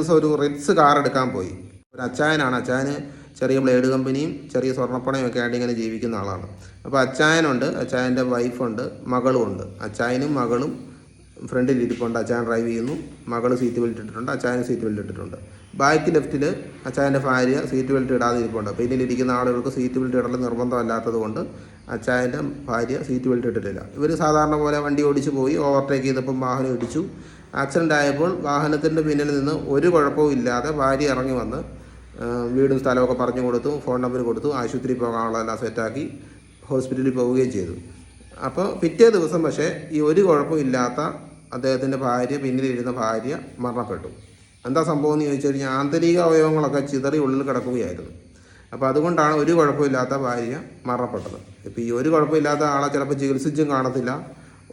ദിവസം ഒരു Ritz car എടുക്കാൻ പോയി. ഒരു അച്ചായനാണ്. അച്ചായന് ചെറിയ ബ്ലേഡ് കമ്പനിയും ചെറിയ സ്വർണപ്പണയും ഒക്കെ ആയിട്ട് ഇങ്ങനെ ജീവിക്കുന്ന ആളാണ്. അപ്പോൾ അച്ചായനുണ്ട്. അച്ചായന്റെ വൈഫുണ്ട് മകളും ഉണ്ട് അച്ചായനും മകളും ഫ്രണ്ടിൽ ഇരിപ്പുണ്ട് അച്ചായൻ ഡ്രൈവ് ചെയ്യുന്നു. മകൾ സീറ്റ് ബെൽറ്റ് ഇട്ടിട്ടുണ്ട്. അച്ചായൻ സീറ്റ് ബെൽറ്റ് ഇട്ടിട്ടുണ്ട്. ബാക്ക് ലെഫ്റ്റിൽ അച്ചായന്റെ ഭാര്യ സീറ്റ് ബെൽറ്റ് ഇടാതെ ഇരിപ്പുണ്ട് പിന്നിലിരിക്കുന്ന ആളുകൾക്ക് സീറ്റ് ബെൽറ്റ് ഇടൽ നിർബന്ധമല്ലാത്തത് കൊണ്ട് അച്ചായന്റെ ഭാര്യ സീറ്റ് ബെൽറ്റ് ഇട്ടിട്ടില്ല. ഇവർ സാധാരണ പോലെ വണ്ടി ഓടിച്ച് പോയി. ഓവർടേക്ക് ചെയ്തപ്പം വാഹനം ഇടിച്ചു. ആക്സിഡന്റ് ആയപ്പോൾ വാഹനത്തിന്റെ പിന്നിൽ നിന്ന് ഒരു കുഴപ്പവും ഇല്ലാതെ ഭാര്യ ഇറങ്ങി വന്ന് വീടും സ്ഥലമൊക്കെ പറഞ്ഞു കൊടുത്തു ഫോൺ നമ്പർ കൊടുത്തു ആശുപത്രിയിൽ പോകാനുള്ളതെല്ലാം സെറ്റാക്കി ഹോസ്പിറ്റലിൽ പോവുകയും ചെയ്തു. അപ്പോൾ പിറ്റേ ദിവസം പക്ഷേ ഈ ഒരു കുഴപ്പമില്ലാത്ത അദ്ദേഹത്തിന്റെ ഭാര്യ പിന്നിലിരുന്ന ഭാര്യ മരണപ്പെട്ടു. എന്താ സംഭവം എന്ന് ചോദിച്ചു കഴിഞ്ഞാൽ ആന്തരിക അവയവങ്ങളൊക്കെ ചിതറി ഉള്ളിൽ കിടക്കുകയായിരുന്നു. അപ്പോൾ അതുകൊണ്ടാണ് ഒരു കുഴപ്പമില്ലാത്ത ഭാര്യ മരണപ്പെട്ടത്. ഇപ്പോൾ ഈ ഒരു കുഴപ്പമില്ലാത്ത ആളെ ചിലപ്പോൾ ചികിത്സിച്ചും കാണത്തില്ല.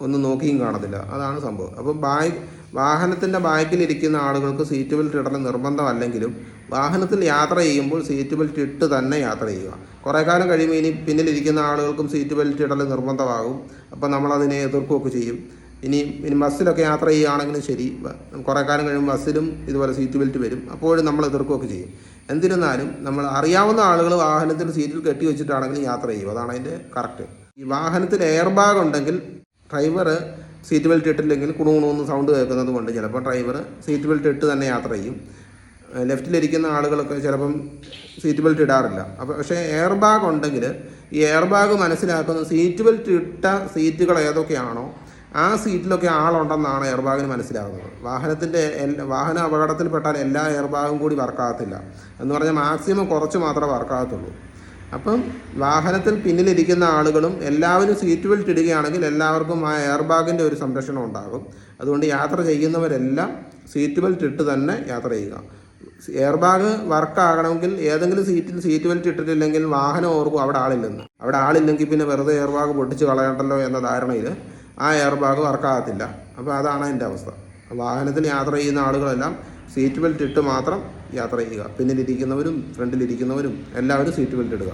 ഒന്നും നോക്കിയും കാണത്തില്ല. അതാണ് സംഭവം. അപ്പം ബായ് വാഹനത്തിന്റെ ബാക്കിലിരിക്കുന്ന ആളുകൾക്ക് സീറ്റ് ബെൽറ്റ് ഇടൽ നിർബന്ധമല്ലെങ്കിലും വാഹനത്തിൽ യാത്ര ചെയ്യുമ്പോൾ സീറ്റ് ബെൽറ്റ് ഇട്ട് തന്നെ യാത്ര ചെയ്യുക. കുറേ കാലം കഴിയുമ്പോൾ ഇനി പിന്നിലിരിക്കുന്ന ആളുകൾക്കും സീറ്റ് ബെൽറ്റ് ഇടൽ നിർബന്ധമാകും. അപ്പം നമ്മളതിനെ എതിർക്കുകയൊക്കെ ചെയ്യും. ഇനി ഇനി ബസ്സിലൊക്കെ യാത്ര ചെയ്യുകയാണെങ്കിലും ശരി. കുറേ കാലം കഴിയുമ്പോൾ ബസ്സിലും ഇതുപോലെ സീറ്റ് ബെൽറ്റ് വരും. അപ്പോഴും നമ്മൾ എതിർക്കുകയൊക്കെ ചെയ്യും. എന്നിരുന്നാലും നമ്മൾ അറിയാവുന്ന ആളുകൾ വാഹനത്തിൽ സീറ്റിൽ കെട്ടി വെച്ചിട്ടാണെങ്കിലും യാത്ര ചെയ്യും. അതാണ് അതിന്റെ കറക്റ്റ് ഈ വാഹനത്തിൽ എയർ ബാഗ് ഉണ്ടെങ്കിൽ ഡ്രൈവർ സീറ്റ് ബെൽറ്റ് ഇട്ടില്ലെങ്കിൽ കുണുകുണുന്ന് സൗണ്ട് കേൾക്കുന്നത് കൊണ്ട് ചിലപ്പോൾ ഡ്രൈവർ സീറ്റ് ബെൽറ്റ് ഇട്ട് തന്നെ യാത്ര ചെയ്യും. ലെഫ്റ്റിലിരിക്കുന്ന ആളുകളൊക്കെ ചിലപ്പം സീറ്റ് ബെൽറ്റ് ഇടാറില്ല. അപ്പോൾ പക്ഷേ എയർ ബാഗ് ഉണ്ടെങ്കിൽ ഈ എയർ ബാഗ് മനസ്സിലാക്കുന്നത് സീറ്റ് ബെൽറ്റ് ഇട്ട സീറ്റുകൾ ഏതൊക്കെയാണോ ആ സീറ്റിലൊക്കെ ആളുണ്ടെന്നാണ് എയർ ബാഗിന് മനസ്സിലാകുന്നത് വാഹനത്തിന്റെ വാഹന അപകടത്തിൽപ്പെട്ടാൽ എല്ലാ എയർ ബാഗും കൂടി വർക്കാകത്തില്ല. എന്ന് പറഞ്ഞാൽ മാക്സിമം കുറച്ച് മാത്രമേ വർക്കാകത്തുള്ളൂ. അപ്പം വാഹനത്തിൽ പിന്നിലിരിക്കുന്ന ആളുകളും എല്ലാവരും സീറ്റ് ബെൽറ്റ് ഇടുകയാണെങ്കിൽ എല്ലാവർക്കും ആ എയർ ബാഗിന്റെ ഒരു സംരക്ഷണം ഉണ്ടാകും. അതുകൊണ്ട് യാത്ര ചെയ്യുന്നവരെല്ലാം സീറ്റ് ബെൽറ്റ് ഇട്ട് തന്നെ യാത്ര ചെയ്യുക. എയർ ബാഗ് വർക്കാകണമെങ്കിൽ ഏതെങ്കിലും സീറ്റിൽ സീറ്റ് ബെൽറ്റ് ഇട്ടിട്ടില്ലെങ്കിൽ വാഹനം ഓർക്കും അവിടെ ആളില്ലെന്ന്. അവിടെ ആളില്ലെങ്കിൽ പിന്നെ വെറുതെ എയർ ബാഗ് പൊട്ടിച്ച് കളയണ്ടല്ലോ എന്ന ധാരണയിൽ ആ എയർ ബാഗ് വർക്കാകത്തില്ല അപ്പോൾ അതാണ് അതിന്റെ അവസ്ഥ. വാഹനത്തിൽ യാത്ര ചെയ്യുന്ന ആളുകളെല്ലാം സീറ്റ് ബെൽറ്റ് ഇട്ട് മാത്രം യാത്ര ചെയ്യുക. പിന്നിലിരിക്കുന്നവരും ഫ്രണ്ടിലിരിക്കുന്നവരും എല്ലാവരും സീറ്റ് ബെൽറ്റ് ഇടുക.